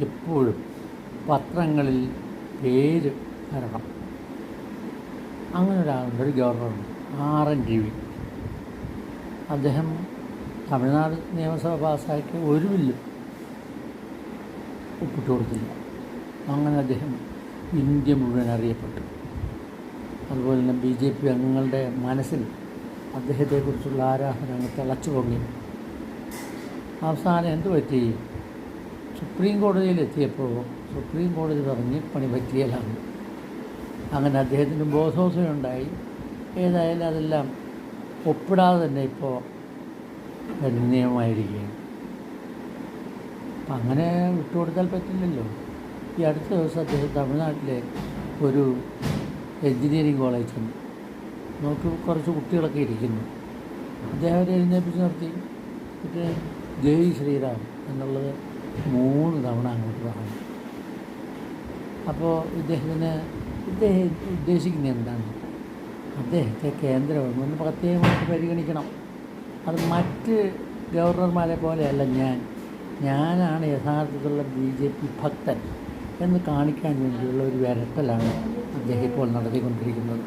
എപ്പോഴും പത്രങ്ങളിൽ പേര് വരണം. അങ്ങനെ ഒരാളുണ്ട് ഒരു ഗവർണറുണ്ട് ആർ എൻ ടി വി. അദ്ദേഹം തമിഴ്നാട് നിയമസഭ പാസ്സാക്കിയ ഒരു ബില്ലും ഒപ്പിട്ട് കൊടുത്തില്ല. അങ്ങനെ അദ്ദേഹം ഇന്ത്യ മുഴുവൻ അറിയപ്പെട്ടു. അതുപോലെ തന്നെ ബി ജെ പി അംഗങ്ങളുടെ മനസ്സിൽ അദ്ദേഹത്തെക്കുറിച്ചുള്ള ആരാധന അങ്ങ് തിളച്ചു പൊങ്ങി അവസാനം എന്ത് പറ്റി? സുപ്രീം കോടതിയിൽ എത്തിയപ്പോൾ സുപ്രീം കോടതി പറഞ്ഞ് പണി പറ്റിയലാണ് അങ്ങനെ അദ്ദേഹത്തിന് ബോധോസയുണ്ടായി ഏതായാലും അതെല്ലാം ഒപ്പിടാതെ തന്നെ ഇപ്പോൾ നിയമമായിരിക്കുകയാണ് അപ്പം അങ്ങനെ വിട്ടുകൊടുത്താൽ പറ്റില്ലല്ലോ. ഈ അടുത്ത ദിവസം അദ്ദേഹം തമിഴ്നാട്ടിലെ ഒരു എൻജിനീയറിംഗ് കോളേജിൽ നോക്കി കുറച്ച് കുട്ടികളൊക്കെ ഇരിക്കുന്നു. അദ്ദേഹം അവരെ എഴുന്നേൽപ്പിച്ച് നിർത്തി. പിന്നെ ജയ് ശ്രീറാം എന്നുള്ളത് മൂന്ന് തവണ അങ്ങോട്ട് പറഞ്ഞു അപ്പോൾ ഇദ്ദേഹത്തിന് ഇദ്ദേഹം ഉദ്ദേശിക്കുന്നത് എന്താണ്? അദ്ദേഹത്തെ കേന്ദ്ര ഗവൺമെന്റ് പ്രത്യേകമായിട്ട് പരിഗണിക്കണം. അത് മറ്റ് ഗവർണർമാരെ പോലെയല്ല ഞാൻ. ഞാനാണ് യഥാർത്ഥത്തിലുള്ള ബി ജെ പി ഭക്തൻ എന്ന് കാണിക്കാൻ വേണ്ടിയുള്ള ഒരു വിരട്ടലാണ് അദ്ദേഹം ഇപ്പോൾ നടത്തിക്കൊണ്ടിരിക്കുന്നത്.